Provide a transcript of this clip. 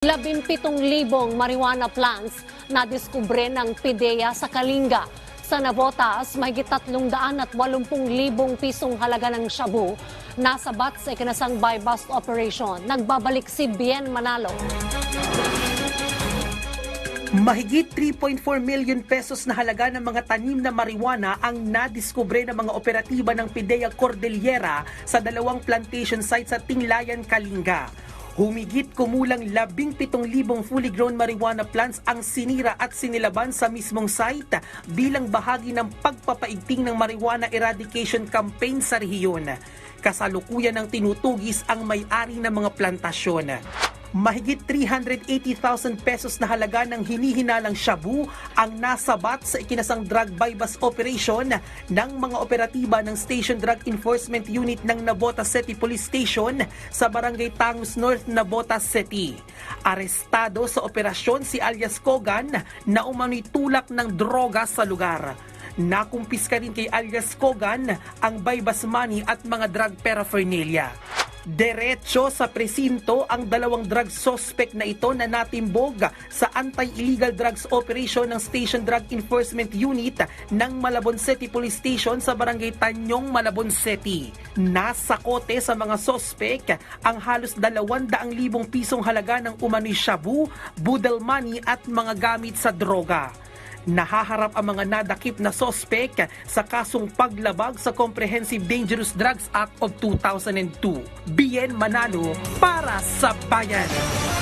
17,000 marijuana plants na diskubre ng PIDEA sa Kalinga. Sa Navotas, mahigit 380,000 pisong halaga ng shabu nasabat sa ikinasang buy-bust operation. Nagbabalik si Bien Manalo. Mahigit 3.4 million pesos na halaga ng mga tanim na marijuana ang nadiskubre ng mga operatiba ng Pidea Cordillera sa dalawang plantation site sa Tinglayan, Kalinga. Humigit kumulang 17,000 fully grown marijuana plants ang sinira at sinilaban sa mismong site bilang bahagi ng pagpapaigting ng marijuana eradication campaign sa rehiyon. Kasalukuyan ng tinutugis ang may-ari ng mga plantasyon. Mahigit 380,000 pesos na halaga ng hinihinalang shabu ang nasabat sa ikinasang drug buy-bust operation ng mga operatiba ng Station Drug Enforcement Unit ng Navotas City Police Station sa Barangay Tangus North, Navotas City. Arestado sa operasyon si alias Kogan na umano'y tulak ng droga sa lugar. Nakumpiska rin kay alias Kogan ang buy-bust money at mga drug paraphernalia. Diretso sa presinto ang dalawang drug suspect na ito na natimbog sa Anti-Illegal Drugs Operation ng Station Drug Enforcement Unit ng Malabon City Police Station sa Barangay Tanyong, Malabon City. Nasa kote sa mga suspect ang halos 200,000 pisong halaga ng umano'y shabu, budel money at mga gamit sa droga. Nahaharap ang mga nadakip na sospek sa kasong paglabag sa Comprehensive Dangerous Drugs Act of 2002. Bien Manalo para sa bayan.